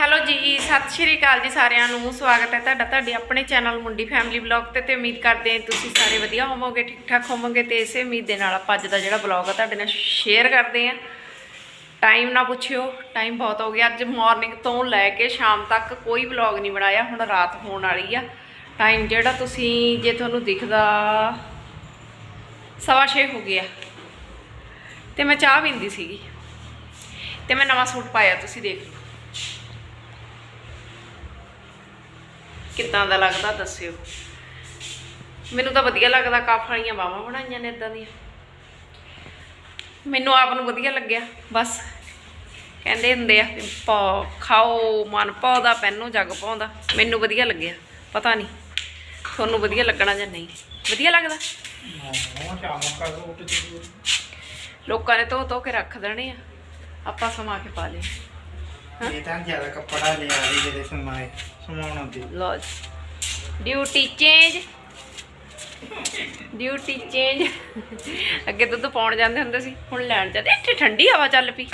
Hello ਜੀ, ਸਤਿ ਸ਼੍ਰੀ ਅਕਾਲ ਜੀ ਸਾਰਿਆਂ ਨੂੰ। ਸਵਾਗਤ ਹੈ ਤੁਹਾਡਾ, ਤੁਹਾਡੇ ਆਪਣੇ ਚੈਨਲ ਮੁੰਡੀ ਫੈਮਿਲੀ ਬਲੌਗ ਤੇ ਤੇ ਉਮੀਦ ਕਰਦੇ ਹਾਂ ਤੁਸੀਂ ਸਾਰੇ ਵਧੀਆ ਹੋਵੋਗੇ ਠੀਕ ਠਾਕ ਹੋਵੋਗੇ ਤੇ ਇਸੇ ਉਮੀਦ ਦੇ ਨਾਲ ਆਪਾਂ ਅੱਜ ਦਾ ਜਿਹੜਾ ਬਲੌਗ ਆ ਤੁਹਾਡੇ ਨਾਲ ਸ਼ੇਅਰ ਕਰਦੇ ਹਾਂ। ਟਾਈਮ ਨਾ ਪੁੱਛਿਓ ਟਾਈਮ ਬਹੁਤ ਹੋ ਗਿਆ। ਅੱਜ ਮਾਰਨਿੰਗ ਤੋਂ ਲੈ ਕੇ ਸ਼ਾਮ ਤੱਕ ਕੋਈ ਬਲੌਗ ਨਹੀਂ ਬਣਾਇਆ, ਹੁਣ ਰਾਤ ਹੋਣ ਵਾਲੀ ਆ। ਟਾਈਮ ਜਿਹੜਾ ਤੁਸੀਂ, ਜੇ ਤੁਹਾਨੂੰ ਦਿਖਦਾ, ਸਵਾ ਛੇ ਹੋ ਗਿਆ। ਤੇ ਮੈਂ ਚਾਹ ਪੀਂਦੀ ਸੀਗੀ। ਤੇ ਮੈਂ ਨਵਾਂ ਸੂਟ ਪਾਇਆ, ਤੁਸੀਂ ਦੇਖ ਲਓ। ਕਿੱਦਾਂ ਦਾ ਲੱਗਦਾ ਦੱਸਿਓ। ਮੈਨੂੰ ਤਾਂ ਵਧੀਆ ਲੱਗਦਾ ਕਾਫ ਵਾਲੀਆਂ ਬਾਹਾਂ ਬਣਾਈਆਂ ਨੇ ਇਦਾਂ ਦੀਆਂ। ਮੈਨੂੰ ਆਪ ਨੂੰ ਵਧੀਆ ਲੱਗਿਆ, ਬਸ। ਕਹਿੰਦੇ ਹੁੰਦੇ ਆ ਵੀ ਖਾਓ, ਮਨ ਪਾਉਦਾ ਪੈਨੋ ਜੱਗ ਪਾਉਂਦਾ। ਮੈਨੂੰ ਵਧੀਆ ਲੱਗਿਆ, ਪਤਾ ਨਹੀਂ, ਤੁਹਾਨੂੰ ਵਧੀਆ ਲੱਗਣਾ ਜਾਂ ਨਹੀਂ। ਵਧੀਆ ਲੱਗਦਾ? ਲੋਕਾਂ ਨੇ ਧੋ ਧੋ ਕੇ ਰੱਖ ਦੇਣੇ ਆ। ਆਪਾਂ ਸਮਾ ਕੇ ਪਾ ਲਏ। ਇਹ ਤਾਂ ਜ਼ਿਆਦਾ ਕੱਪੜਾ ਲਿਆ ਰਹੀ ਜਿਹਦੇ ਸਮਾਏ। ਸਮਾਉਣ ਦੀ ਲੋ ਡਿਊਟੀ ਚੇਂਜ। Duty change. ਅੱਗੇ ਦੁੱਧ ਪਾਉਣ ਜਾਂਦੇ ਹੁੰਦੇ ਸੀ, ਹੁਣ ਲੈਣ ਜਾਂਦੇ। ਇੱਥੇ ਠੰਡੀ ਹਵਾ ਚੱਲ ਪਈ।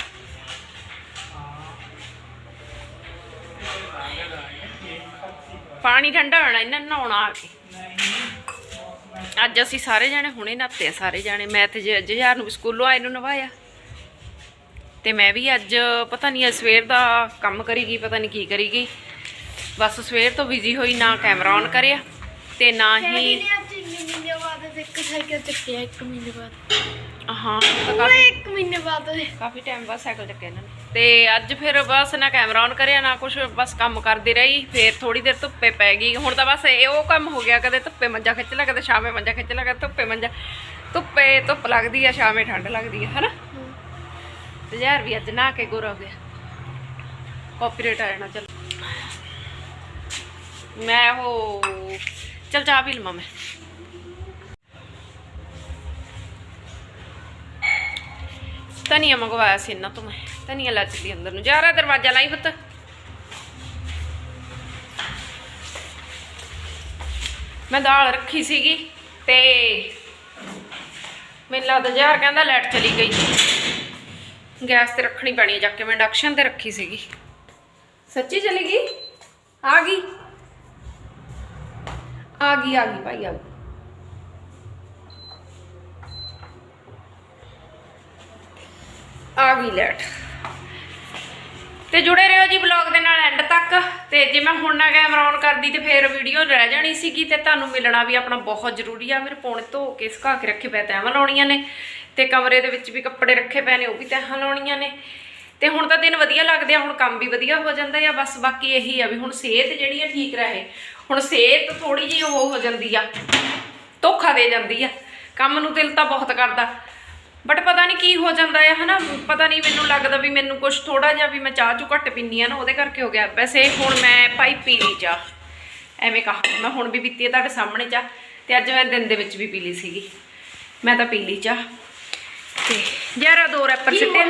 ਪਾਣੀ ਠੰਡਾ ਹੋਣਾ, ਇਹਨਾਂ ਨਹਾਉਣਾ ਆ ਕੇ। ਅੱਜ ਅਸੀਂ ਸਾਰੇ ਜਾਣੇ ਹੁਣੇ ਨਹਾਤੇ ਆ, ਸਾਰੇ ਜਾਣੇ। ਮੈਂ ਤੇ ਜ- ਜੁਝਾਰ ਨੂੰ ਸਕੂਲੋਂ ਆਏ ਨੂੰ ਨਵਾਇਆ। ਤੇ ਮੈਂ ਵੀ ਅੱਜ ਪਤਾ ਨਹੀਂ ਸਵੇਰ ਦਾ ਕੰਮ ਕਰੀ ਗਈ, ਪਤਾ ਨਹੀਂ ਕੀ ਕਰੀ ਗਈ। ਬਸ ਸਵੇਰ ਤੋਂ ਬਿਜ਼ੀ ਹੋਈ ਨਾ ਕੈਮਰਾ ਔਨ ਕਰਿਆ ਤੇ ਨਾ ਹੀ ਅੱਜ ਮਹੀਨੇ ਬਾਅਦ ਇੱਕ ਸਾਈਕਲ ਚੱਕਿਆ ਇੱਕ ਮਹੀਨੇ ਬਾਅਦ। ਹਾਂ ਤਾਂ ਉਹ ਕਾਫੀ ਇੱਕ ਮਹੀਨੇ ਬਾਅਦ। ਕਾਫੀ ਟਾਈਮ ਬਾਅਦ ਸਾਈਕਲ ਚੱਕਿਆ ਇਹਨਾਂ ਨੇ। ਤੇ ਅੱਜ ਫਿਰ ਬਸ ਨਾ ਕੈਮਰਾ ਔਨ ਕਰਿਆ ਨਾ ਕੁਝ ਬਸ ਕੰਮ ਕਰਦੀ ਰਹੀ ਫਿਰ ਥੋੜੀ ਦੇਰ ਧੁੱਪੇ ਪੈ ਗਈ। ਹੁਣ ਤਾਂ ਬਸ ਇਹ ਉਹ ਕੰਮ ਹੋ ਗਿਆ ਕਦੇ ਧੁੱਪੇ ਮੰਜਾ ਖਿੱਚ ਲਿਆ ਕਦੇ ਸ਼ਾਮੇ ਮੰਜਾ ਖਿੱਚ ਲਿਆ ਕਦੇ ਧੁੱਪੇ ਮੰਜਾ। ਧੁੱਪੇ ਧੁੱਪ ਲੱਗਦੀ ਆ ਸ਼ਾਮੇ ਠੰਡ ਲੱਗਦੀ ਆ ਹਨਾ? ਤੇ ਯਾਰ ਵੀ ਅੱਜ ਨਾ ਕੇ ਗੋਰਾ ਹੋ ਗਿਆ। ਕਾਪੀਰਾਈਟ ਆ ਜਾਣਾ ਚੱਲ। ਮੈਂ ਉਹ, ਚਲ ਚਾਹ ਪੀ ਲਵਾਂ ਮੈਂ। ਧਨੀਆ ਮੰਗਵਾਇਆ ਸੀ ਇਹਨਾਂ ਤੋਂ ਮੈਂ। ਧਨੀਆ ਲੱਚਦੀ ਅੰਦਰ ਨੂੰ। ਜਾ ਰਿਹਾ ਦਰਵਾਜ਼ਾ ਲਾਈ ਪੁੱਤ। ਮੈਂ ਦਾਲ ਰੱਖੀ ਸੀਗੀ ਤੇ ਮੈਨੂੰ ਲੱਗਦਾ ਯਾਰ ਕਹਿੰਦਾ ਲਾਈਟ ਚਲੀ ਗਈ। ਗੈਸ ਤੇ ਰੱਖਣੀ ਪੈਣੀ ਜਾ ਕੇ ਮੈਂ ਇੰਡਕਸ਼ਨ ਤੇ ਰੱਖੀ ਸੀਗੀ। ਸੱਚੀ ਚਲੀ ਗਈ? ਆ ਗਈ? ਆ ਗਈ ਆ ਗਈ ਭਾਈ, ਆ ਗਈ। ਆ ਗਈ ਲੈਟ। ਤੇ ਜੁੜੇ ਰਹੋ ਜੀ ਵਲੌਗ ਦੇ ਨਾਲ ਐਂਡ ਤੱਕ। ਤੇ ਜੇ ਮੈਂ ਹੁਣ ਨਾ ਕੈਮਰਾ ਔਨ ਕਰਦੀ ਤੇ ਫੇਰ ਵੀਡੀਓ ਰਹਿ ਜਾਣੀ ਸੀਗੀ ਤੇ ਤੁਹਾਨੂੰ ਮਿਲਣਾ ਵੀ ਆਪਣਾ ਬਹੁਤ ਜ਼ਰੂਰੀ ਆ। ਮੇਰੇ ਪੌਣੇ ਧੋ ਕੇ ਸੁਕਾ ਕੇ ਰੱਖੇ ਪਏ ਤੈਹਾਂ ਲਾਉਣੀਆਂ ਨੇ। ਤੇ ਕਮਰੇ ਦੇ ਵਿੱਚ ਵੀ ਕੱਪੜੇ ਰੱਖੇ ਪਏ ਨੇ, ਉਹ ਵੀ ਤੈਹਾਂ ਲਾਉਣੀਆਂ ਨੇ। ਤੇ ਹੁਣ ਤਾਂ ਦਿਨ ਵਧੀਆ ਲੱਗਦੇ ਆ ਹੁਣ ਕੰਮ ਵੀ ਵਧੀਆ ਹੋ ਜਾਂਦਾ ਆ ਬਸ ਬਾਕੀ ਇਹੀ ਆ ਵੀ ਹੁਣ ਸਿਹਤ ਜਿਹੜੀ ਆ ਠੀਕ ਰਹੇ। ਹੁਣ ਸਿਹਤ ਥੋੜੀ ਜਿਹੀ ਉਹ ਹੋ ਜਾਂਦੀ ਆ ਧੋਖਾ ਦੇ ਜਾਂਦੀ ਆ ਕੰਮ ਨੂੰ ਦਿਲ ਤਾਂ ਬਹੁਤ ਕਰਦਾ। ਬਟ ਪਤਾ ਨਹੀਂ ਕੀ ਹੋ ਜਾਂਦਾ ਹੈ ਹਨਾ? ਪਤਾ ਨਹੀਂ ਮੈਨੂੰ ਲੱਗਦਾ ਵੀ ਮੈਨੂੰ ਕੁਝ ਥੋੜਾ ਜਿਹਾ ਵੀ ਮੈਂ ਚਾਹ ਚੁ ਘੱਟ ਪੀਨੀ ਆ ਨਾ ਉਹਦੇ ਕਰਕੇ ਹੋ ਗਿਆ। ਵੈਸੇ ਹੁਣ ਮੈਂ ਭਾਈ ਪੀ ਲਈ ਚਾਹ। ਐਵੇਂ ਕਹਾ ਮੈਂ ਹੁਣ ਵੀ ਪੀਤੀ ਹੈ ਤੁਹਾਡੇ ਸਾਹਮਣੇ ਚਾਹ ਤੇ ਅੱਜ ਮੈਂ ਦਿਨ ਦੇ ਵਿੱਚ ਵੀ ਪੀ ਲਈ ਸੀਗੀ। ਮੈਂ ਤਾਂ ਪੀ ਲਈ ਚਾਹ। ਤੇ ਯਾਰਾ ਦੋ ਰੈਪਰ ਸਿੱਟੇ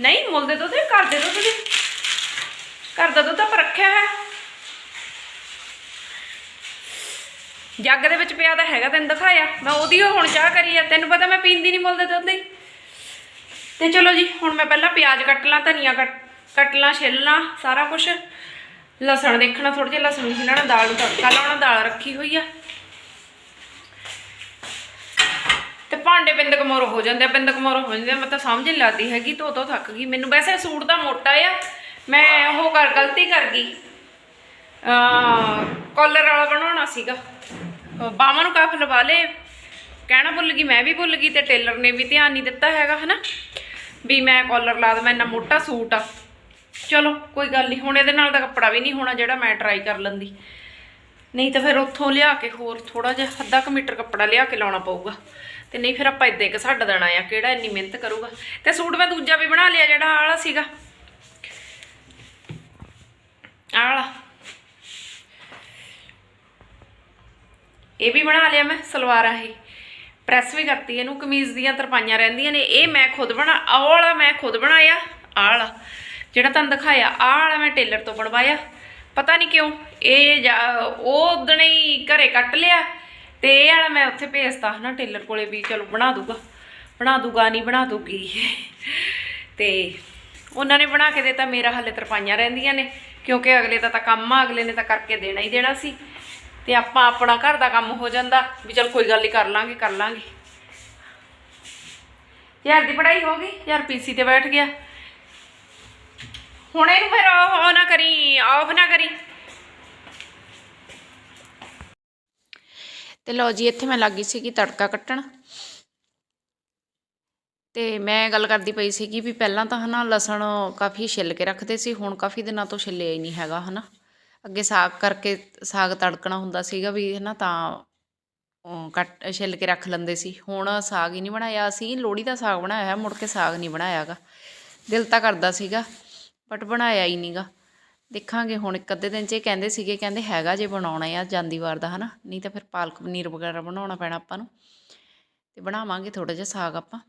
ਨਹੀਂ, ਮੁੱਲ ਦੇ ਦੁੱਧ ਘਰ ਦੇ ਦੁੱਧ ਦੇ ਘਰ ਦਾ ਦੁੱਧ ਆਪਾਂ ਰੱਖਿਆ ਹੈ ਜੱਗ ਦੇ ਵਿੱਚ ਪਿਆ ਤਾਂ ਹੈਗਾ, ਤੈਨੂੰ ਦਿਖਾਇਆ। ਮੈਂ ਉਹਦੀ ਹੁਣ ਚਾਹ ਕਰੀ ਆ। ਤੈਨੂੰ ਪਤਾ ਮੈਂ ਪੀਂਦੀ ਨਹੀਂ ਮੁੱਲ ਦੇ ਦੁੱਧ ਦੀ। ਤੇ ਚਲੋ ਜੀ, ਹੁਣ ਮੈਂ ਪਹਿਲਾਂ ਪਿਆਜ਼ ਕੱਟ ਲਾਂ, ਧਨੀਆ ਕੱਟ ਕੱਟ ਲਾਂ, ਛਿੱਲ ਲਾਂ, ਸਾਰਾ ਕੁਝ ਲਸਣ ਦੇਖਣਾ ਥੋੜਾ ਜਿਹਾ ਲਸਣ ਛਿੱਲਣਾ ਦਾਲ ਨੂੰ ਤੜਕਾ ਲਾਉਣਾ, ਦਾਲ ਰੱਖੀ ਹੋਈ ਆ ਤੇ ਭਾਂਡੇ ਬਿੰਦਕ ਮੋਰ ਹੋ ਜਾਂਦੇ ਆ, ਬਿੰਦ ਮੋਰ ਹੋ ਜਾਂਦੇ ਆ। ਮੈਂ ਤਾਂ ਸਮਝ ਨਹੀਂ ਲੱਗਦੀ ਹੈਗੀ, ਧੋ ਧੋ ਥੱਕ ਗਈ। ਮੈਨੂੰ ਵੈਸੇ ਸੂਟ ਤਾਂ ਮੋਟਾ ਆ, ਮੈਂ ਉਹ ਕਰ ਗਲਤੀ ਕਰ ਗਈ। ਅ ਕਾਲਰ ਵਾਲਾ ਬਣਾਉਣਾ ਸੀਗਾ। ਬਾਹਾਂ ਨੂੰ ਕਾਫ ਲਵਾ ਲੇ ਕਹਿਣਾ ਭੁੱਲ ਗਈ, ਮੈਂ ਵੀ ਭੁੱਲ ਗਈ ਤੇ ਟੇਲਰ ਨੇ ਵੀ ਧਿਆਨ ਨਹੀਂ ਦਿੱਤਾ ਹੈਗਾ, ਹਨਾ? ਵੀ ਮੈਂ ਕਾਲਰ ਲਾ ਦਵਾਂ, ਇੰਨਾ ਮੋਟਾ ਸੂਟ ਆ। ਚਲੋ, ਕੋਈ ਗੱਲ ਨਹੀਂ ਹੁਣ ਇਹਦੇ ਨਾਲ ਦਾ ਕੱਪੜਾ ਵੀ ਨਹੀਂ ਹੋਣਾ ਜਿਹੜਾ ਮੈਂ ਟਰਾਈ ਕਰ ਲੈਂਦੀ। ਨਹੀਂ ਤਾਂ ਫਿਰ ਉੱਥੋਂ ਲਿਆ ਕੇ ਹੋਰ ਥੋੜਾ ਜਿਹਾ ਅੱਧਾ ਕੁ ਮੀਟਰ ਕੱਪੜਾ ਲਿਆ ਕੇ ਲਾਉਣਾ ਪਊਗਾ। ਤੇ ਨਹੀਂ ਫਿਰ ਆਪਾਂ ਇਦਾਂ ਇੱਕ ਛੱਡ ਦੇਣਾ ਆ, ਕਿਹੜਾ ਇੰਨੀ ਮਿਹਨਤ ਕਰੂਗਾ। ਤੇ ਸੂਟ ਮੈਂ ਦੂਜਾ ਵੀ ਬਣਾ ਲਿਆ ਜਿਹੜਾ ਆਹ ਵਾਲਾ ਸੀਗਾ। ਆਲਾ ਇਹ ਵੀ ਬਣਾ ਲਿਆ ਮੈਂ ਸਲਵਾਰ ਇਹ ਪ੍ਰੈਸ ਵੀ ਕਰਤੀ ਇਹਨੂੰ, ਕਮੀਜ਼ ਦੀਆਂ ਤਰਪਾਈਆਂ ਰਹਿੰਦੀਆਂ ਨੇ। ਇਹ ਮੈਂ ਖੁਦ ਬਣਾ, ਆਹ ਵਾਲਾ ਮੈਂ ਖੁਦ ਬਣਾਇਆ, ਆਹ ਵਾਲਾ। ਜਿਹੜਾ ਤੁਹਾਨੂੰ ਦਿਖਾਇਆ, ਆਹ ਵਾਲਾ ਮੈਂ ਟੇਲਰ ਤੋਂ ਬਣਵਾਇਆ। ਪਤਾ ਨਹੀਂ ਕਿਉਂ, ਇਹ ਜਾ- ਉਹ ਉਦਣੇ ਹੀ ਘਰੇ ਕੱਟ ਲਿਆ ਤੇ ਇਹ ਵਾਲਾ ਮੈਂ ਉੱਥੇ ਭੇਜਤਾ ਹਨਾ ਟੇਲਰ ਕੋਲੇ ਵੀ, ਚਲੋ ਬਣਾ ਦੂਗਾ ਬਣਾ ਦੂਗਾ ਨਹੀਂ ਬਣਾ ਦੂਗੀ ਤੇ ਉਹਨਾਂ ਨੇ ਬਣਾ ਕੇ ਦਿੱਤਾ, ਮੇਰਾ ਹੱਲੇ ਤਰਪਾਈਆਂ ਰਹਿੰਦੀਆਂ ਨੇ, ਕਿਉਂਕਿ ਅਗਲੇ ਦਾ ਤਾਂ ਕੰਮ ਆ, ਅਗਲੇ ਨੇ ਤਾਂ ਕਰਕੇ ਦੇਣਾ ਹੀ ਦੇਣਾ ਸੀ। ਤੇ ਆਪਾਂ ਆਪਣਾ ਘਰ ਦਾ ਕੰਮ ਹੋ ਜਾਂਦਾ, ਵੀ ਚਲ ਕੋਈ ਗੱਲ ਨਹੀਂ ਕਰ ਲਾਂਗੇ ਕਰ ਲਾਂਗੇ। ਯਾਰ ਦੀ ਪੜ੍ਹਾਈ ਹੋ ਗਈ ਯਾਰ ਪੀਸੀ ਤੇ ਬੈਠ ਗਿਆ। ਹੁਣ ਇਹਨੂੰ ਫਿਰ ਉਹ ਨਾ ਕਰੀ ਆਫ ਨਾ ਕਰੀ। ਤੇ ਲਓ ਜੀ, ਇੱਥੇ ਮੈਂ ਲੱਗੀ ਸੀ ਕਿ ਤੜਕਾ ਕੱਟਣ। ਤੇ ਮੈਂ ਗੱਲ ਕਰਦੀ ਪਈ ਸੀ ਕਿ ਵੀ ਪਹਿਲਾਂ ਤਾਂ ਹਨਾ ਲਸਣ ਕਾਫੀ ਛਿੱਲ ਕੇ ਰੱਖਦੇ ਸੀ, ਹੁਣ ਕਾਫੀ ਦਿਨਾਂ ਤੋਂ ਛਿੱਲਿਆ ਹੀ ਨਹੀਂ ਹੈਗਾ ਹਨਾ। ਅੱਗੇ ਸਾਗ ਕਰਕੇ ਸਾਗ ਤੜਕਣਾ ਹੁੰਦਾ ਸੀਗਾ ਵੀ ਹਨਾ ਤਾਂ ਕੱਟ ਛਿੱਲ ਕੇ ਰੱਖ ਲੈਂਦੇ ਸੀ। ਹੁਣ ਸਾਗ ਹੀ ਨਹੀਂ ਬਣਾਇਆ, ਅਸੀਂ ਲੋਹੜੀ ਦਾ ਸਾਗ ਬਣਾਇਆ ਮੁੜ ਕੇ ਸਾਗ ਨਹੀਂ ਬਣਾਇਆਗਾ ਦਿਲ ਤਾਂ ਕਰਦਾ ਸੀਗਾ। ਬਟ ਬਣਾਇਆ ਹੀ ਨਹੀਂਗਾ ਦੇਖਾਂਗੇ ਹੁਣ ਇੱਕ ਅੱਧੇ ਦਿਨ ਚ ਇਹ ਕਹਿੰਦੇ ਸੀਗੇ, ਕਹਿੰਦੇ ਹੈਗਾ ਜੇ ਬਣਾਉਣਾ ਆ ਜਾਂਦੀ ਵਾਰ ਦਾ, ਹਨਾ। ਨਹੀਂ ਤਾਂ ਫਿਰ ਪਾਲਕ ਪਨੀਰ ਵਗੈਰਾ ਬਣਾਉਣਾ ਪੈਣਾ ਆਪਾਂ ਨੂੰ। ਤੇ ਬਣਾਵਾਂਗੇ ਥੋੜਾ ਜਿਹਾ ਸਾਗ ਆਪਾਂ।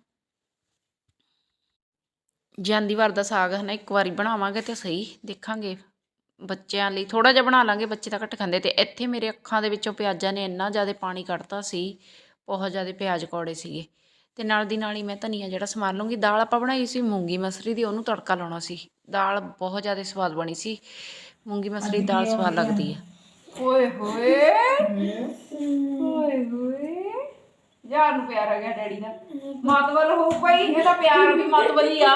ਜਾਂਦੀ ਵਾਰ ਦਾ ਸਾਗ ਹੈ ਨਾ ਇੱਕ ਵਾਰੀ ਬਣਾਵਾਂਗੇ ਤੇ ਸਹੀ। ਦੇਖਾਂਗੇ ਬੱਚਿਆਂ ਲਈ ਥੋੜਾ ਜਿਹਾ ਬਣਾ ਲਾਂਗੇ, ਬੱਚੇ ਤਾਂ ਘੱਟ ਖਾਂਦੇ। ਤੇ ਇੱਥੇ ਮੇਰੇ ਅੱਖਾਂ ਦੇ ਵਿੱਚੋਂ ਪਿਆਜ਼ਾਂ ਨੇ ਇੰਨਾ ਜ਼ਿਆਦਾ ਪਾਣੀ ਕੱਢਤਾ ਸੀ, ਬਹੁਤ ਜ਼ਿਆਦਾ ਪਿਆਜ਼ ਕੌੜੇ ਸੀਗੇ। ਤੇ ਨਾਲ ਦੀ ਨਾਲ ਹੀ ਮੈਂ ਧਨੀਆ ਜਿਹੜਾ ਸਮਾਰ ਲੂੰਗੀ ਦਾਲ ਆਪਾਂ ਬਣਾਈ ਸੀ ਮੂੰਗੀ ਮਸਰੀ ਦੀ ਉਹਨੂੰ ਤੜਕਾ ਲਾਉਣਾ ਸੀ। ਦਾਲ ਬਹੁਤ ਜ਼ਿਆਦਾ ਸਵਾਦ ਬਣੀ ਸੀ। ਮੂੰਗੀ ਮਸਰੀ ਦਾਲ ਸਵਾਦ ਲੱਗਦੀ ਹੈ ਓਏ ਹੋਏ ਓਏ ਹੋਏ। ਯਾਰ ਨੂੰ ਪਿਆਰ ਆ ਗਿਆ ਡੈਡੀ ਦਾ। ਮਤਵਲ ਹੋ ਪਈ ਇਹਦਾ ਪਿਆਰ ਵੀ ਮਤਵਲੀ ਆ।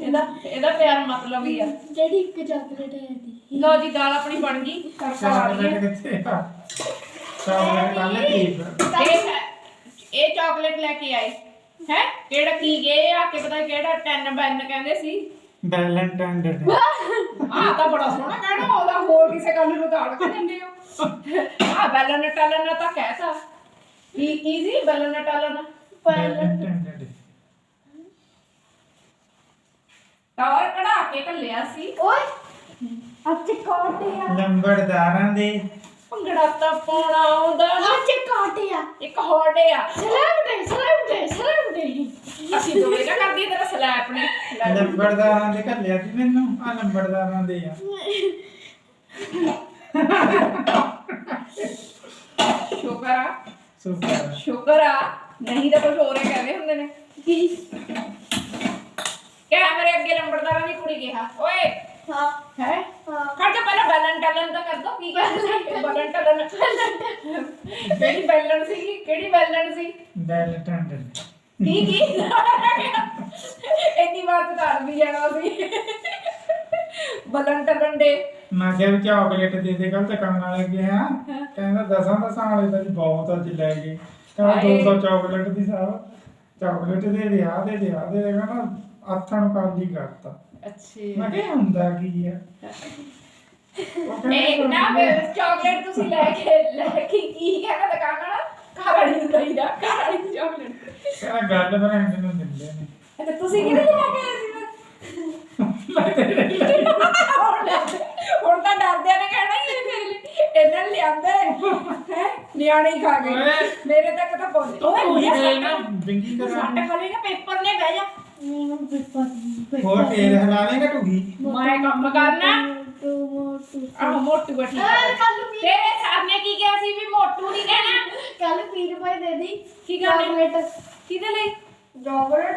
ਇਹਦਾ ਇਹਦਾ ਪਿਆਰ ਮਤਲਬ ਹੀ ਆ। ਜਿਹੜੀ ਇੱਕ ਚਾਕਲੇਟ ਹੈ ਦੀ ਲੋ ਜੀ ਦਾਲ ਆਪਣੀ ਬਣ ਗਈ। ਤੜਕਾ ਲਾ ਲਈਏ। ਚਾਕਲੇਟ ਕਿੱਥੇ ਆ? ਚਾਕਲੇਟ ਕੱਲ ਇਹ ਇਹ ਚਾਕਲੇਟ ਲੈ ਕੇ ਆਏ। ਹੈ? ਕਿਹੜਾ ਕੀ ਗਏ ਆ ਕਿ ਪਤਾ ਕਿਹੜਾ 10 ਬੈਨ ਕਹਿੰਦੇ ਸੀ। ਵੈਲੈਂਟਾਈਨ ਡੇ ਆਹ ਤਾਂ ਬੜਾ ਸੋਹਣਾ ਕਹਿਣਾ ਉਹਦਾ ਹੋਰ ਕਿਸੇ ਗੱਲ ਨੂੰ ਤਾਂ ਅੜਕ ਦਿੰਦੇ ਹੋ। ਆ ਬੈਲਨ ਟਲਨ ਤਾਂ ਕਹਿਤਾ। ਕੀ ਕੀ ਸੀ ਬੈਲਨ ਟਲਨ? ਵੈਲੈਂਟਾਈਨ ਡੇ ਟਾਵਰ ਕਢਾ ਕੇ ਕੱਲਿਆ ਸੀ। ਓਏ ਅੱਜ ਕਾਟਿਆ ਲੰਬੜਦਾਰਾਂ ਦੇ। ਭੰਗੜਾ ਤਾਂ ਪਾਉਣਾ ਆਉਂਦਾ ਨਾ। ਅੱਜ ਕਾਟਿਆ ਇੱਕ ਹੋੜੇ ਆ। ਸਲਾਮ ਦੇ ਸਲਾਮ ਦੇ ਸਲਾਮ ਦੇ। ਅਸੀਂ ਦੋਵੇਂ ਕਾ ਕਰਦੀ ਤੇਰਾ ਸਲੈਪ ਨੇ ਲੈ। ਲੰਬੜਦਾਰਾਂ ਦੇ ਘੱਲਿਆ ਸੀ ਮੈਨੂੰ ਆ ਲੰਬੜਦਾਰਾਂ ਦੇ ਆ। ਸ਼ੁਕਰ ਆ। ਸੁਪਰ ਸ਼ੁਕਰ ਆ। ਨਹੀਂ ਤਾਂ ਕੁਝ ਹੋਰ ਹੀ ਕਹਿੰਦੇ ਹੁੰਦੇ ਨੇ। ਕੀ? ਕੈਮਰੇ ਅੱਗੇ ਲੰਬੜਦਾਰਾਂ ਦੀ ਕੁੜੀ ਕਿਹਾ। ਓਏ ਹਾਂ। ਹੈ? ਹਾਂ। ਖੜ ਜਾ ਪਹਿਲਾਂ ਬੈਲਨ ਟੈਲਨ ਤਾਂ ਕਰ ਦੋ ਕੀ ਕਹਿੰਦੇ ਬੈਲਨ ਟੈਲਨ ਕਿਹੜੀ ਬੈਲਨ ਸੀ ਕਿਹੜੀ ਬੈਲਨ ਸੀ? ਵੈਲੈਂਟਾਈਨ ਡੇ ਕੀ ਕੀ? ਇੰਨੀ ਵਾਰ ਤਾਂ ਕਰ ਵੀ ਜਾਣਾ ਸੀ। ਬੈਲਨ ਟੈਲਨ ਦੇ। ਮੈਂ ਕਿਹਾ ਵੀ ਚਾਕਲੇਟ ਦੇ ਦੇ ਕੱਲ ਆਉਣ ਵਾਲੇ ਗਿਆ ਕਹਿੰਦਾ ਦਸਾਂ ਦਸਾਂ ਵਾਲੇ ਤਾਂ ਬਹੁਤ ਅੱਜ ਲੈ ਗਏ ਕਹਿੰਦਾ ਹਾਏ। 200 ਚਾਕਲੇਟ ਦੀ ਸਾਹਿਬ ਚਾਕਲੇਟ ਦੇ ਦੇ ਆ ਦੇ ਦੇ ਆ ਦੇ ਦੇ। ਕਹਿੰਦਾ ਆਥਣ ਕਾਲੀ ਕਰਤਾ। ਅੱਛੀ। ਮੈਂ ਕਿਹਾ ਹੁੰਦਾ ਕੀ ਆ? ਉਹ ਕਹਿੰਦਾ ਇਹ ਨਾ ਚਾਕਲੇਟ ਤੁਸੀਂ ਲੈ ਕੇ ਲੈ ਕੇ ਕੀ ਕਹਿੰਦਾ ਦੁਕਾਨ ਵਾਲਾ? ਘਰ ਵਾਲੀ ਨੂੰ ਦਈਦਾ ਘਰ ਵਾਲੀ ਨੂੰ ਚਾਕਲੇਟ ਕਹਿੰਦਾ ਗੱਲ ਬਰੈਂਡ ਨੂੰ ਦਿੰਦੇ ਨੇ। ਤੇ ਤੁਸੀਂ ਕਿਹਦੇ ਲਈ ਲੈ ਕੇ ਆਏ ਸੀ ਫਿਰ? ਹੁਣ ਤਾਂ ਡਰਦਿਆਂ ਨੇ ਕਹਿਣਾ ਹੀ ਇਹ ਮੇਰੇ ਲਈ। ਇਹਨਾਂ ਨੇ ਲਿਆਂਦੇ। ਹੈ? ਨਿਆਣੇ ਹੀ ਖਾ ਗਏ। ਓਏ। ਮੇਰੇ ਤੱਕ ਤਾਂ ਪਹੁੰਚ ਤੂੰ ਹੀ ਗਏ ਨਾ ਬਿੰਗੀ ਸੱਟ ਕਰਾਂ ਲੇਗਾ ਪੇਪਰ ਨੇ ਬਹਿ ਜਾ। ਮੈਨੂੰ ਪੇਪਰ ਹੋਰ ਤੇਲ ਹਲਾ ਲੇਗਾ ਟੂਗੀ ਮੈਂ ਕੰਮ ਕਰਨਾ। ਆਹ ਮੋਟੂ ਬੈਠੀ। ਹਾਂ, ਕੱਲ੍ਹ ਨੂੰ ਵੀ- ਤੇਰੇ ਨੇ ਕੀ ਕਿਹਾ ਸੀ ਵੀ ਮੋਟੂ ਨਹੀਂ ਕਹਿਣਾ? ਕੱਲ 20 ਰੁਪਏ ਦੇ ਦੀ ਕੀ ਕਰਨੇ? ਕਿਹਦੇ ਲਈ? ਚਾਕਲੇਟ।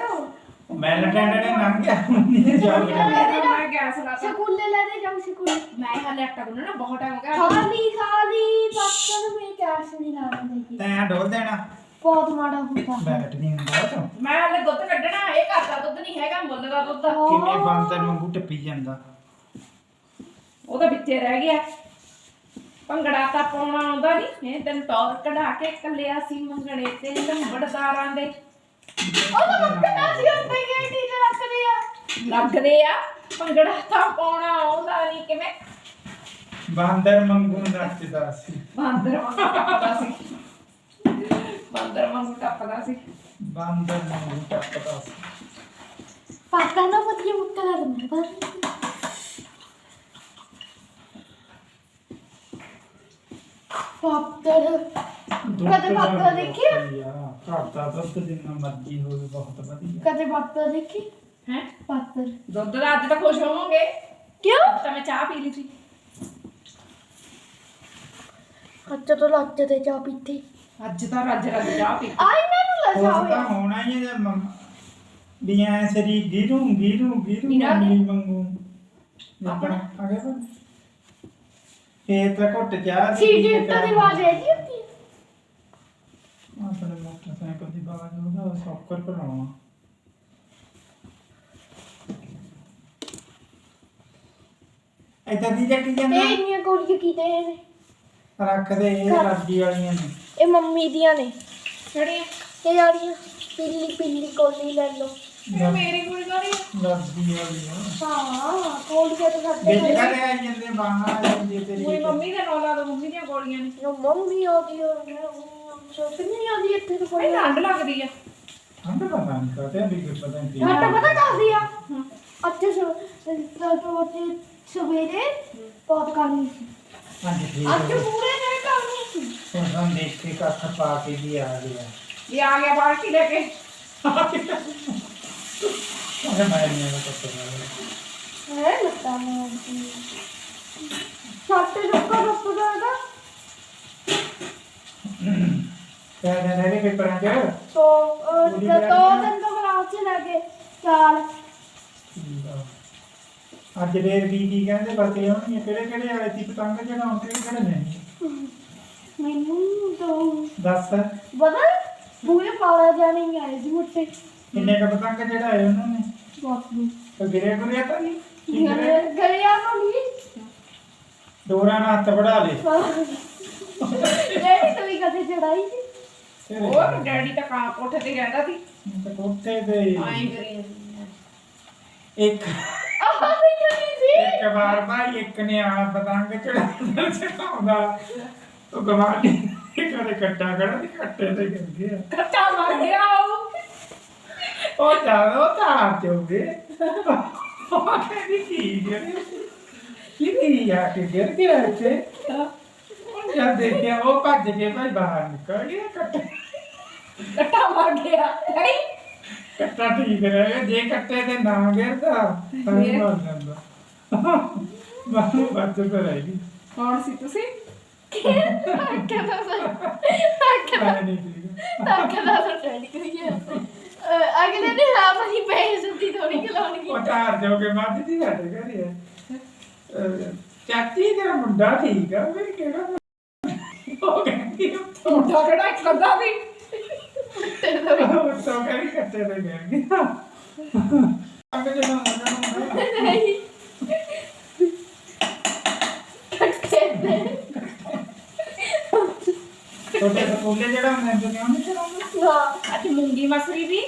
ਵੈਲੈਂਟਾਈਨ ਡੇ ਲੰਘ ਗਿਆ ਨਹੀਂ ਚਾਕਲੇਟ ਮੈਂ ਗੈਸ ਲਾ ਤਾ ਸਕੂਲੇ ਲੈ ਦੇ ਜਾਓ ਸਕੂਲ ਮੈਂ ਹਾਲੇ ਆਟਾ ਗੁੰਨਣਾ ਬਹੁਤ ਟਾਈਮ ਹੋ ਗਿਆ। ਖਾਲੀ ਖਾਲੀ ਪਾਪਾ ਨੂੰ ਮੇਰੇ ਕੈਸ਼ ਨਹੀਂ ਲਾਉਂਦੇ ਤੈਂ ਡੋਲ ਦੇਣਾ। ਬਹੁਤ ਮਾੜਾ ਹੁੰਦਾ। ਬੈਠ ਨਹੀਂ ਹੁੰਦਾ ਤੋਂ। ਮੈਂ ਹਾਲੇ ਦੁੱਧ ਕੱਢਣਾ ਇਹ ਘਰ ਦਾ ਦੁੱਧ ਨਹੀਂ ਹੈਗਾ ਮੁੱਲ ਦਾ ਦੁੱਧ ਆ। ਕਿਵੇਂ ਬੰਦਰ ਵਾਂਗੂ ਟੱਪੀ ਜਾਂਦਾ। ਉਹ ਤਾਂ ਵਿੱਚੇ ਰਹਿ ਗਿਆ। ਭੰਗੜਾ ਤਾਂ ਪਾਉਣਾ ਆਉਂਦਾ ਨਹੀਂ ਇਹ ਦਿਨ ਟੌਰ ਕਢਾ ਕੇ ਕੱਲਿਆ ਸੀ ਮੰਗਣੇ ਤੇ ਲੰਬੜਦਾਰਾਂ ਦੇ। ਉਹ ਤਾਂ ਮੁੱਕਦਾ ਸੀ ਉੱਤੇ ਗਏ ਟੀਚਰ ਰੱਖਦੇ ਆ। ਲੱਗਦੇ ਆ। ਭੰਗੜਾ ਤਾਂ ਪਾਉਣਾ ਆਉਂਦਾ ਨਹੀਂ ਕਿਵੇਂ? ਬਾਂਦਰ ਵਾਂਗੂ ਨੱਚਦਾ ਸੀ ਬਾਂਦਰ ਵਾਂਗ ਟੱਪਦਾ ਸੀ। ਬਾਂਦਰ ਵਾਂਗ ਟੱਪਦਾ ਸੀ ਬਾਂਦਰ ਵਾਂਗੂ ਟੱਪਦਾ ਸੀ ਪਾਪਾ ਨਾ ਵਧੀਆ ਮੁੱਕਦਾ ਦਿੰਦਾ ਪਰ ਪਾਪਾ ਦੁੱਧ ਕਦੇ ਦਾ ਬਾਬਾ ਦੇਖਿਆ? ਬਹੁਤ ਘਰ ਦਾ ਦੁੱਧ ਜਿੰਨਾ ਮਰਜ਼ੀ ਹੋਵੇ ਬਹੁਤ ਵਧੀਆ ਕਦੇ ਪਾਪਾ ਦੇਖੀ ਹੈ ਪਾਪਾ ਦੁੱਧ ਦਾ ਅੱਜ ਤਾਂ ਖੁਸ਼ ਹੋਵੋਗੇ ਕਿਉਂ ਅੱਜ ਤਾਂ ਮੈਂ ਚਾਹ ਪੀ ਲਈ ਸੀ ਅੱਜ ਤੋਂ ਲੱਜ ਤੇ ਚਾਹ ਪੀਤੀ ਅੱਜ ਤਾਂ ਰੱਜ ਰੱਜ ਚਾਹ ਪੀ ਆ ਇਹਨਾਂ ਨੂੰ ਉਹ ਤਾਂ ਹੋਣਾ ਹੀ ਹੈ ਜੇ ਮੰਮ- ਵੀ ਐ ਸਰੀ ਗਿਰੂ ਗਿਰੂ ਗਿਰੂ ਵੀਰਾ ਨੀ। ਮੰਗਲੀ ਮੰਗੂ ਆਪਣਾ। ਆਗੇ ਬਣ ਫੇਰ ਤਾਂ ਘੁੱਟ ਜਾ ਸੀਟੀ ਉੱਤੇ ਦੀ ਆਵਾਜ਼ ਆਈ ਹੁੰਦੀ ਹੈ ਆਪਣੇ ਮੋਟਰਸਾਈਕਲ ਦੀ ਬਾਤ ਉਹਦਾ ਸੌਕਰ ਬਣਾਉਣਾ ਇੱਧਰ ਦੀ ਜੱਟੀ ਇਹ ਜਾਂਦਾ ਇੰਨੀਆਂ ਗੋਲੀਆਂ ਕੀਤੇ ਨੇ? ਰੱਖ ਦੇ ਇਹ ਰੱਜੀ ਵਾਲੀਆਂ ਨੇ। ਇਹ ਮੰਮੀ ਦੀਆਂ ਨੇ। ਕਿਹੜੀਆਂ? ਇਹ ਵਾਲੀਆਂ। ਪਿੱਲੀ ਪਿੱਲੀ ਕੋਲੀ ਲੈ ਲਓ। ਇਹ ਮੇਰੀ ਕੁੜੀ ਗਾੜੀ ਰੱਜੀ ਵਾਲੀਆਂ ਹਾਂ ਕੋਲੀਆਂ ਤਾਂ ਸਾਡੇ ਵਿੱਚ ਘਰੇ ਕਦੇ ਆਈ ਜਾਂਦੇ ਬਾਹਾਂ ਜਾਂਦੀ ਤੇਰੀ ਮੇਰੀ ਮੰਮੀ ਦੇ ਨੌਲਾ ਤੋਂ ਮੰਮੀ ਦੀਆਂ ਗੋਲੀਆਂ ਨੇ। ਜੋ ਮੰਮੀ ਆਉਂਦੀ ਹੋ ਸੋਚ ਨਹੀਂ ਆਉਂਦੀ ਇੱਥੇ ਤਾਂ ਕੋਈ ਇਹ ਠੰਡ ਲੱਗਦੀ ਆ। ਠੰਡ ਪਤਾ ਨਹੀਂ ਕਹਤੇ ਵੀ ਕੋਈ ਪਤਾ ਨਹੀਂ ਘੱਟ ਪਤਾ ਚੱਲਦੀ ਆ? ਅੱਛੇ ਸਵੇਰੇ ਸਵੇਰੇ ਬਹੁਤ ਕਰਨੀ ਸੀ। ਹਾਂਜੀ ਠੀਕ ਅੱਜ ਹੈ ਪੂਰੇ ਦਿਨ ਕਰਨੀ ਸੀ ਹੁਣ ਸਾਨੂੰ ਦੇਖ ਕੇ ਕੱਖ ਪਾ ਕੇ ਵੀ ਆ ਗਿਆ ਇਹ ਆ ਗਿਆ ਬਾਲਟੀ ਲੈ ਕੇ ਅਰੇ ਮੈਂ ਨਹੀਂ ਆ ਪਤਾ ਹੈ ਲੱਤਾਂ ਨੂੰ ਛੱਟ ਰੁਕੋ ਰੁਕੋ ਦਾਦਾ ਕਿਆ ਦੇ ਰਹੇ ਪੇਪਰਾਂ ਚ ਤੋ ਅਹ, ਪੂਰੀ ਦੋ ਤਿਆਰੀ ਦਿਨ ਅੱਜ ਫੇਰ ਕੀ ਕੀ ਕਹਿੰਦੇ ਬਤੇ ਹੋਣਗੇ ਕਿਹੜੇ ਕਿਹੜੇ ਆਏ ਸੀ? ਪਤੰਗ ਚੜਾਉਣ ਤੇ ਕਿਹੜੇ ਨਹੀਂ ਮੈਨੂੰ ਤੋਂ ਦੱਸ। ਬਦਲ ਬੂਏ ਪਾਲਾ ਜਾਣੇ ਹੀ ਆਏ ਸੀ ਮੁੱਠੇ ਕਿੰਨੇ ਕ ਪਤੰਗ ਚੜਾਏ ਉਹਨਾਂ ਨੇ? ਬਹੁਤ ਨੂੰ ਤੇ ਗਿਰੇ ਗੁਰੇ ਤਾਂ ਨਹੀਂ? ਗਿਰੇ? ਗਲਿਆ ਨੂੰ ਨਹੀਂ। ਡੋਰਾਂ ਨਾਲ ਹੱਥ ਵੜਾ ਲੇ। ਜਿਹੜੀ ਤਵੀ ਕਦੇ ਚੜਾਈ ਸੀ। ਉਹ ਡੈਡੀ ਤਾਂ ਕਾਂ ਕੋਠੇ ਤੇ ਰਹਿੰਦਾ ਸੀ। ਤੇ। ਕੋਠੇ ਤੇ ਆਈ ਕਰੀ ਇੱਕ ਨਹੀਂ ਨਹੀਂ ਇੱਕ ਵਾਰ ਭਾਈ ਇੱਕ ਨੇ ਆ ਪਤੰਗ ਚੜਾਉਂਦਾ ਚੜਾਉਂਦਾ ਉਹ ਗਵਾਂਢੀ ਕਰੇ ਕੱਟਾ ਕੜਾ ਤੇ ਕੱਟੇ ਤੇ ਗਿਰ ਗਿਆ। ਕੱਟਾ ਮਰ ਗਿਆ ਉਹ। ਉਹ ਜਾਵੇ ਉਹ ਤਾਂ ਚੋਗੇ ਉਹ ਕਹਿੰਦੀ ਕੀ ਗਿਰ ਕੀ ਕੀ ਆ ਕੇ ਗਿਰ ਗਿਆ ਇੱਥੇ। ਉਹ ਜਦ ਦੇਖਿਆ ਉਹ ਭੱਜ ਕੇ ਭਾਈ ਬਾਹਰ ਨਿਕਲ ਗਿਆ ਕੱਟੇ। ਕੱਟਾ ਮਰ ਗਿਆ। ਹੈ ਕੱਟਾ ਠੀਕ ਰਹੇਗਾ ਜੇ ਕੱਟੇ ਤੇ ਨਾ ਗਿਰਦਾ ਤਾਂ? ਮਰ ਜਾਂਦਾ। ਮਾਨੂੰ ਬੱਚ ਤੇ ਰਹੇਗੀ ਕੌਣ ਸੀ ਤੁਸੀਂ? ਕਹਿੰਦਾ ਮੈਂ ਨਹੀਂ ਠੀਕ। ਤਾਂ ਕਹਿੰਦਾ ਟ੍ਰੈਂਡ ਕਰੀਏ ਅਗਲੇ ਨੇ ਮਾਦੀ ਦੀ ਹੀ ਅਹ ਚਾਚੀ ਤੇਰਾ ਮੁੰਡਾ ਠੀਕ ਆ ਮੇਰੇ ਕਿਹੜਾ ਉਹ ਕਹਿੰਦੀ ਮੁੰਡਾ ਕਿਹੜਾ ਇੱਕ ਅੱਧਾ ਵੀ? ਉਹ ਤਾਂ ਕਹਿੰਦੀ ਕੱਟੇ ਤੇ ਗਿਰ ਗਿਆ ਅੰਗ ਜਿਹੜਾ ਮੁੰਡਾ ਹੁੰਦਾ। ਨਹੀਂ ਕੱਟੇ ਨੇ ਛੋਟੇ ਸਕੂਲੇ ਜਿਹੜਾ ਹੁੰਦਾ ਜਿਵੇਂ ਉਹਨੇ ਚਲਾਉਂਦਾ ਹਾਂ ਅੱਜ ਮੂੰਗੀ ਮਸਰੀ ਦੀ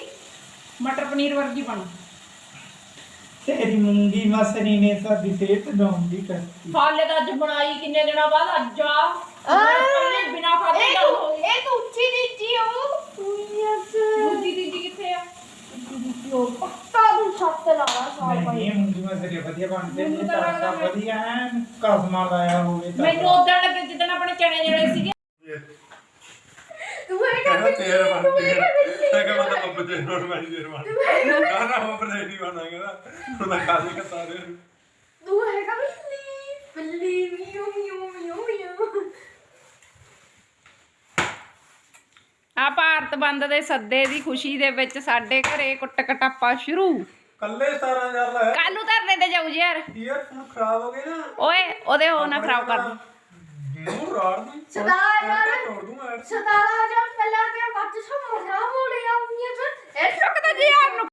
ਮਟਰ ਪਨੀਰ ਵਰਗੀ ਬਣ। ਤੇਰੀ ਮੂੰਗੀ ਮਸਰੀ ਨੇ ਸਾਡੀ ਸਿਹਤ ਡਾਊਨ ਦੀ ਕਰਤੀ। ਹਾਲੇ ਤਾਂ ਅੱਜ ਬਣਾਈ ਕਿੰਨੇ ਦਿਨਾਂ ਬਾਅਦ? ਅੱਜ ਆ। ਪਹਿਲੇ ਬਿਨਾ ਖਾਦੇ ਗੱਲ ਹੋ ਗਈ। ਇਹ ਤੂੰ ਉੱਚੀ ਦਿੱਤੀ ਉਹ ਯਸ ਦੂਜੀ ਤੀਜੀ ਕਿੱਥੇ ਆ? ਪੱਕਾ ਨੂੰ ਛੱਤ ਲਾਵਾ ਸਾਲ ਨਹੀਂ ਪਾਈ ਮੂੰਗੀ ਮਸਰੀ ਵਧੀਆ ਬਣਦੇ ਨੇ ਤਾਂ ਵਧੀਆ ਐਨ ਕਸਮਾ ਲਾਇਆ ਹੋਵੇ ਤਾਂ। ਮੈਨੂੰ ਉਦੋਂ ਲੱਗੇ ਜਿੱਦਣ ਆਪਣੇ ਚਣੇ ਜਿਹੜੇ ਸੀਗੇ ਤੂੰ ਇਹ ਕਹਿੰਦਾ ਕਰ ਤੇਰਾ ਬਣ ਗਿਆ ਮੈਂ ਕਿਹਾ ਮੈਂ ਤਾਂ ਬੱਬੇ ਦੇ ਨੋਟ ਮੈਂ ਦੇਰ ਬਣ ਨਾ ਨਾ ਉਹ ਪਰ ਨਹੀਂ ਬਣਾ ਕਹਿੰਦਾ ਹੁਣ ਮੈਂ ਖਾ ਲੇਗਾ ਸਾਰੇ ਤੂੰ ਹੈ ਕਰ ਬਿੱਲੀ। ਬਿੱਲੀ ਮਿਊ ਮਿਊ ਮਿਊ ਮਿਊ। ਆ ਭਾਰਤ ਬੰਦ ਦੇ ਸੱਦੇ ਦੀ ਖੁਸ਼ੀ ਦੇ ਵਿੱਚ ਸਾਡੇ ਘਰੇ ਕੁੱਟ ਕਟਾਪਾ ਸ਼ੁਰੂ। ਕੱਲੇ 17000 ਦਾ ਹੈ। ਕੱਲ ਨੂੰ ਧਰਨੇ ਤੇ ਜਾਊ ਜੀ ਯਾਰ। ਈਅਰਫੋਨ ਖਰਾਬ ਹੋ ਗਏ ਨਾ। ਓਏ ਉਹਦੇ ਹੋ ਨਾ ਖਰਾਬ ਕਰ। ਨੂੰ ਰਾੜ ਦੀ। ਸਦਾ ਯਾਰ। ਤੋੜ ਦੂੰਗਾ ਸਤਾਰਾ ਹਜ਼ਾਰ ਪਹਿਲਾਂ ਦੇ ਬੱਚ ਸਭ ਮਜ਼ਾ ਮੋੜਿਆ ਹੁੰਦੀਆਂ ਤੇ ਇਹ ਚੁੱਕ ਤਾਂ ਜੀ ਯਾਰ ਨੂੰ।